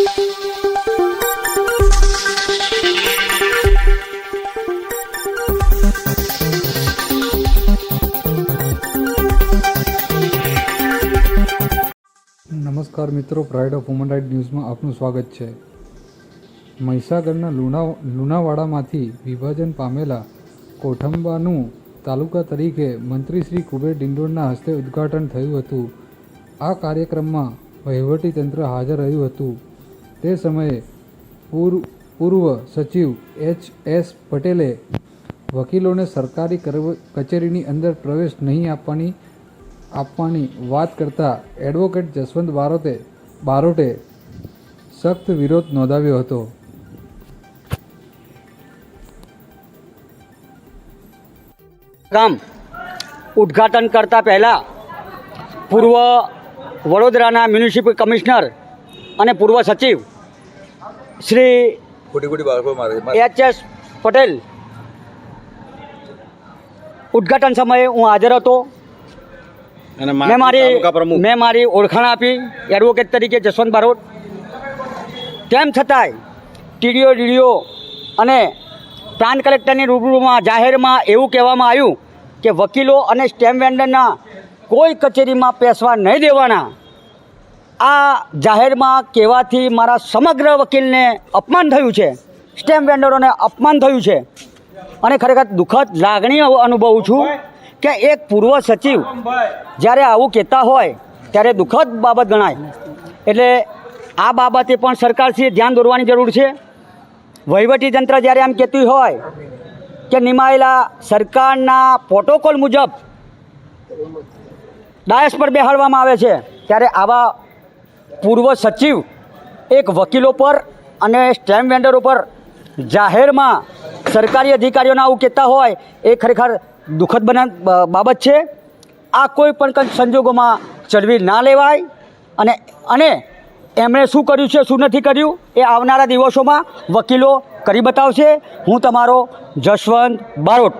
નમસ્કાર મિત્રો pride of woman right ન્યૂઝમાં આપનું સ્વાગત છે. મહીસાગરના લુણા લુણાવાડામાંથી વિભાજન પામેલા કોઠંબાનું તાલુકા તરીકે મંત્રી શ્રી કુબેર ડિંડોરના હસ્તે ઉદ્ઘાટન થયું હતું. આ કાર્યક્રમમાં વહીવટીતંત્ર હાજર રહ્યું હતું. તે સમયે પૂર્વ પૂર્વ સચિવ એચ. એસ. પટેલે વકીલોને સરકારી કચેરીની અંદર પ્રવેશ નહીં આપવાની આપવાની વાત કરતા એડવોકેટ જસવંત બારોતે બારોટે સખ્ત વિરોધ નોંધાવ્યો હતો. કામ ઉદ્ઘાટન કરતા પહેલાં પૂર્વ વડોદરાના મ્યુનિસિપલ કમિશનર અને પૂર્વ સચિવ શ્રી એચ એસ પટેલ. ઉદ્ઘાટન સમયે હું હાજર હતો. મેં મારી મેં મારી ઓળખાણ આપી એડવોકેટ તરીકે જસવંત બારોટ. તેમ છતાંય ટીડીઓ ડીડીઓ અને પ્રાંત કલેક્ટરની રૂબરૂમાં જાહેરમાં એવું કહેવામાં આવ્યું કે વકીલો અને સ્ટેમ્પ વેન્ડરના કોઈ કચેરીમાં પેસવા નહીં દેવાના. આ જાહેરમાં કહેવાથી મારા સમગ્ર વકીલને અપમાન થયું છે. સ્ટેમ્પ વેન્ડરોને અપમાન થયું છે. અને ખરેખર દુઃખદ લાગણી અનુભવું છું કે એક પૂર્વ સચિવ જ્યારે આવું કહેતા હોય ત્યારે દુઃખદ બાબત ગણાય. એટલે આ બાબતે પણ સરકારશ્રીએ ધ્યાન દોરવાની જરૂર છે. વહીવટી તંત્ર જ્યારે આમ કહેતું હોય કે નિમાયેલા સરકારના પ્રોટોકોલ મુજબ ડાયસ પર બેહાડવામાં આવે છે, ત્યારે આવા પૂર્વ સચિવ, એક વકીલો પર અને સ્ટેમ્પ વેન્ડરો પર જાહેરમાં સરકારી અધિકારીઓના આવું કહેતા હોય, એ ખરેખર દુઃખદ બના બાબત છે. આ કોઈ પણ સંજોગોમાં ચડવી ના લેવાય અને અને એમણે શું કર્યું છે, શું નથી કર્યું, એ આવનારા દિવસોમાં વકીલો કરી બતાવશે. હું તમારો જશવંત બારોટ.